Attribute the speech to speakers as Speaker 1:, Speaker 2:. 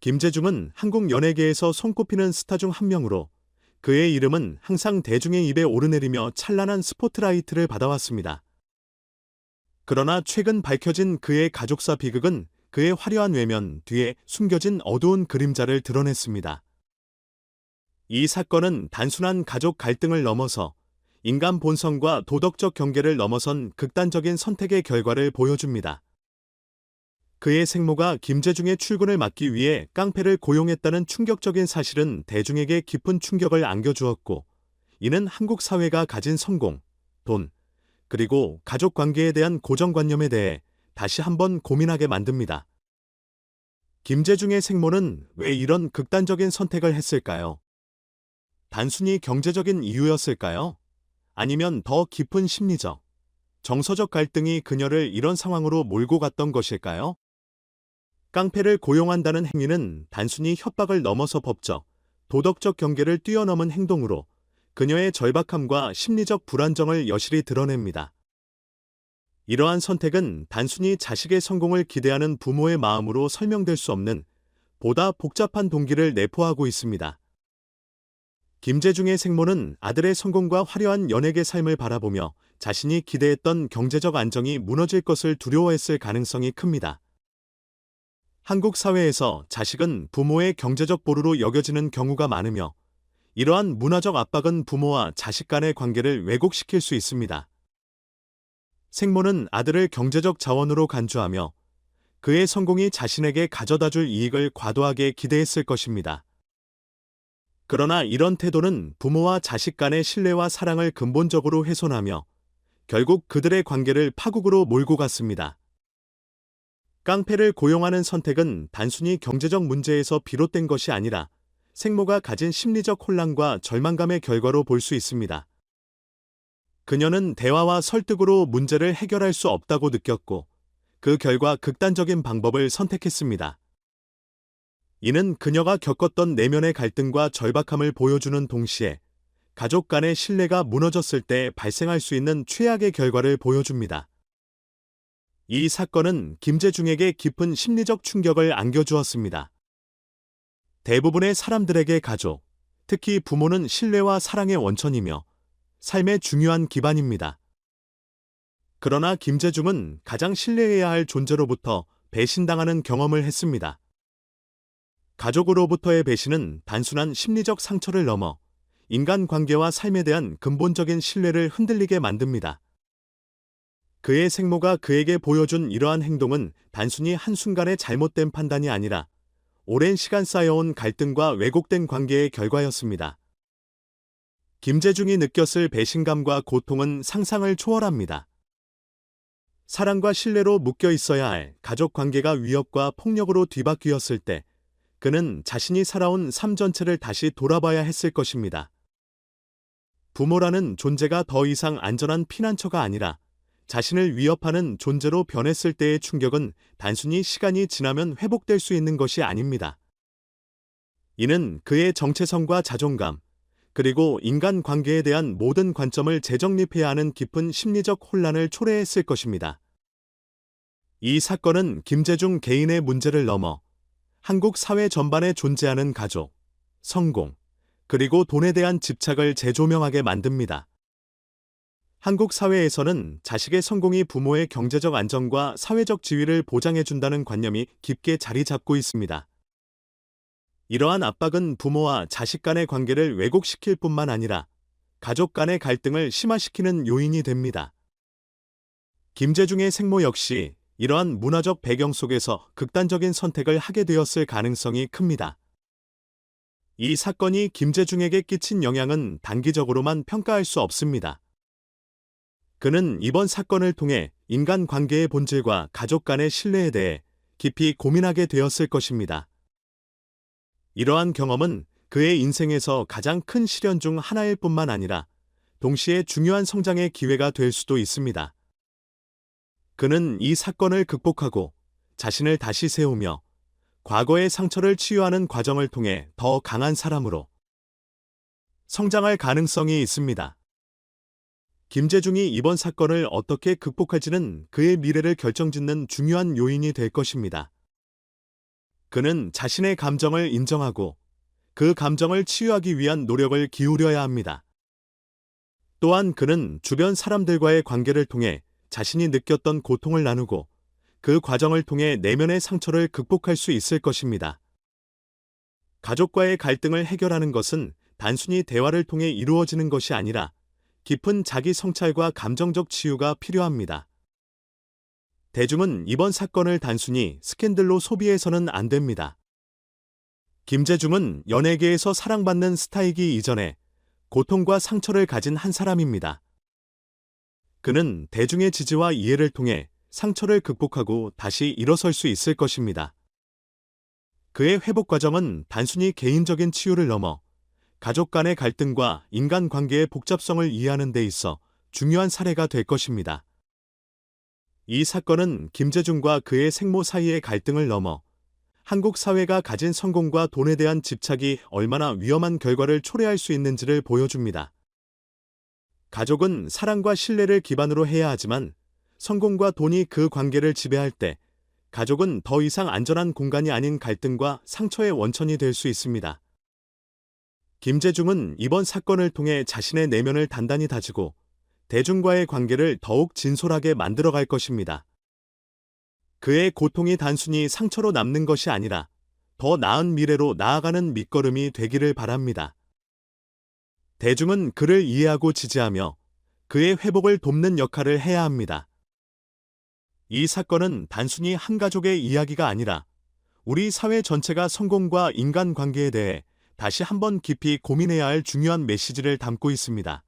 Speaker 1: 김재중은 한국 연예계에서 손꼽히는 스타 중 한 명으로 그의 이름은 항상 대중의 입에 오르내리며 찬란한 스포트라이트를 받아왔습니다. 그러나 최근 밝혀진 그의 가족사 비극은 그의 화려한 외면 뒤에 숨겨진 어두운 그림자를 드러냈습니다. 이 사건은 단순한 가족 갈등을 넘어서 인간 본성과 도덕적 경계를 넘어선 극단적인 선택의 결과를 보여줍니다. 그의 생모가 김재중의 출근을 막기 위해 깡패를 고용했다는 충격적인 사실은 대중에게 깊은 충격을 안겨주었고, 이는 한국 사회가 가진 성공, 돈, 그리고 가족 관계에 대한 고정관념에 대해 다시 한번 고민하게 만듭니다. 김재중의 생모는 왜 이런 극단적인 선택을 했을까요? 단순히 경제적인 이유였을까요? 아니면 더 깊은 심리적, 정서적 갈등이 그녀를 이런 상황으로 몰고 갔던 것일까요? 깡패를 고용한다는 행위는 단순히 협박을 넘어서 법적, 도덕적 경계를 뛰어넘은 행동으로 그녀의 절박함과 심리적 불안정을 여실히 드러냅니다. 이러한 선택은 단순히 자식의 성공을 기대하는 부모의 마음으로 설명될 수 없는 보다 복잡한 동기를 내포하고 있습니다. 김재중의 생모는 아들의 성공과 화려한 연예계 삶을 바라보며 자신이 기대했던 경제적 안정이 무너질 것을 두려워했을 가능성이 큽니다. 한국 사회에서 자식은 부모의 경제적 보루로 여겨지는 경우가 많으며 이러한 문화적 압박은 부모와 자식 간의 관계를 왜곡시킬 수 있습니다. 생모는 아들을 경제적 자원으로 간주하며 그의 성공이 자신에게 가져다 줄 이익을 과도하게 기대했을 것입니다. 그러나 이런 태도는 부모와 자식 간의 신뢰와 사랑을 근본적으로 훼손하며 결국 그들의 관계를 파국으로 몰고 갔습니다. 깡패를 고용하는 선택은 단순히 경제적 문제에서 비롯된 것이 아니라 생모가 가진 심리적 혼란과 절망감의 결과로 볼 수 있습니다. 그녀는 대화와 설득으로 문제를 해결할 수 없다고 느꼈고 그 결과 극단적인 방법을 선택했습니다. 이는 그녀가 겪었던 내면의 갈등과 절박함을 보여주는 동시에 가족 간의 신뢰가 무너졌을 때 발생할 수 있는 최악의 결과를 보여줍니다. 이 사건은 김재중에게 깊은 심리적 충격을 안겨주었습니다. 대부분의 사람들에게 가족, 특히 부모는 신뢰와 사랑의 원천이며 삶의 중요한 기반입니다. 그러나 김재중은 가장 신뢰해야 할 존재로부터 배신당하는 경험을 했습니다. 가족으로부터의 배신은 단순한 심리적 상처를 넘어 인간 관계와 삶에 대한 근본적인 신뢰를 흔들리게 만듭니다. 그의 생모가 그에게 보여준 이러한 행동은 단순히 한순간의 잘못된 판단이 아니라 오랜 시간 쌓여온 갈등과 왜곡된 관계의 결과였습니다. 김재중이 느꼈을 배신감과 고통은 상상을 초월합니다. 사랑과 신뢰로 묶여 있어야 할 가족 관계가 위협과 폭력으로 뒤바뀌었을 때 그는 자신이 살아온 삶 전체를 다시 돌아봐야 했을 것입니다. 부모라는 존재가 더 이상 안전한 피난처가 아니라 자신을 위협하는 존재로 변했을 때의 충격은 단순히 시간이 지나면 회복될 수 있는 것이 아닙니다. 이는 그의 정체성과 자존감, 그리고 인간 관계에 대한 모든 관점을 재정립해야 하는 깊은 심리적 혼란을 초래했을 것입니다. 이 사건은 김재중 개인의 문제를 넘어 한국 사회 전반에 존재하는 가족, 성공, 그리고 돈에 대한 집착을 재조명하게 만듭니다. 한국 사회에서는 자식의 성공이 부모의 경제적 안정과 사회적 지위를 보장해준다는 관념이 깊게 자리 잡고 있습니다. 이러한 압박은 부모와 자식 간의 관계를 왜곡시킬 뿐만 아니라 가족 간의 갈등을 심화시키는 요인이 됩니다. 김재중의 생모 역시 이러한 문화적 배경 속에서 극단적인 선택을 하게 되었을 가능성이 큽니다. 이 사건이 김재중에게 끼친 영향은 단기적으로만 평가할 수 없습니다. 그는 이번 사건을 통해 인간 관계의 본질과 가족 간의 신뢰에 대해 깊이 고민하게 되었을 것입니다. 이러한 경험은 그의 인생에서 가장 큰 시련 중 하나일 뿐만 아니라 동시에 중요한 성장의 기회가 될 수도 있습니다. 그는 이 사건을 극복하고 자신을 다시 세우며 과거의 상처를 치유하는 과정을 통해 더 강한 사람으로 성장할 가능성이 있습니다. 김재중이 이번 사건을 어떻게 극복할지는 그의 미래를 결정짓는 중요한 요인이 될 것입니다. 그는 자신의 감정을 인정하고 그 감정을 치유하기 위한 노력을 기울여야 합니다. 또한 그는 주변 사람들과의 관계를 통해 자신이 느꼈던 고통을 나누고 그 과정을 통해 내면의 상처를 극복할 수 있을 것입니다. 가족과의 갈등을 해결하는 것은 단순히 대화를 통해 이루어지는 것이 아니라 깊은 자기 성찰과 감정적 치유가 필요합니다. 대중은 이번 사건을 단순히 스캔들로 소비해서는 안 됩니다. 김재중은 연예계에서 사랑받는 스타이기 이전에 고통과 상처를 가진 한 사람입니다. 그는 대중의 지지와 이해를 통해 상처를 극복하고 다시 일어설 수 있을 것입니다. 그의 회복 과정은 단순히 개인적인 치유를 넘어 가족 간의 갈등과 인간 관계의 복잡성을 이해하는 데 있어 중요한 사례가 될 것입니다. 이 사건은 김재중과 그의 생모 사이의 갈등을 넘어 한국 사회가 가진 성공과 돈에 대한 집착이 얼마나 위험한 결과를 초래할 수 있는지를 보여줍니다. 가족은 사랑과 신뢰를 기반으로 해야 하지만 성공과 돈이 그 관계를 지배할 때 가족은 더 이상 안전한 공간이 아닌 갈등과 상처의 원천이 될 수 있습니다. 김재중은 이번 사건을 통해 자신의 내면을 단단히 다지고 대중과의 관계를 더욱 진솔하게 만들어갈 것입니다. 그의 고통이 단순히 상처로 남는 것이 아니라 더 나은 미래로 나아가는 밑거름이 되기를 바랍니다. 대중은 그를 이해하고 지지하며 그의 회복을 돕는 역할을 해야 합니다. 이 사건은 단순히 한 가족의 이야기가 아니라 우리 사회 전체가 성공과 인간관계에 대해 다시 한번 깊이 고민해야 할 중요한 메시지를 담고 있습니다.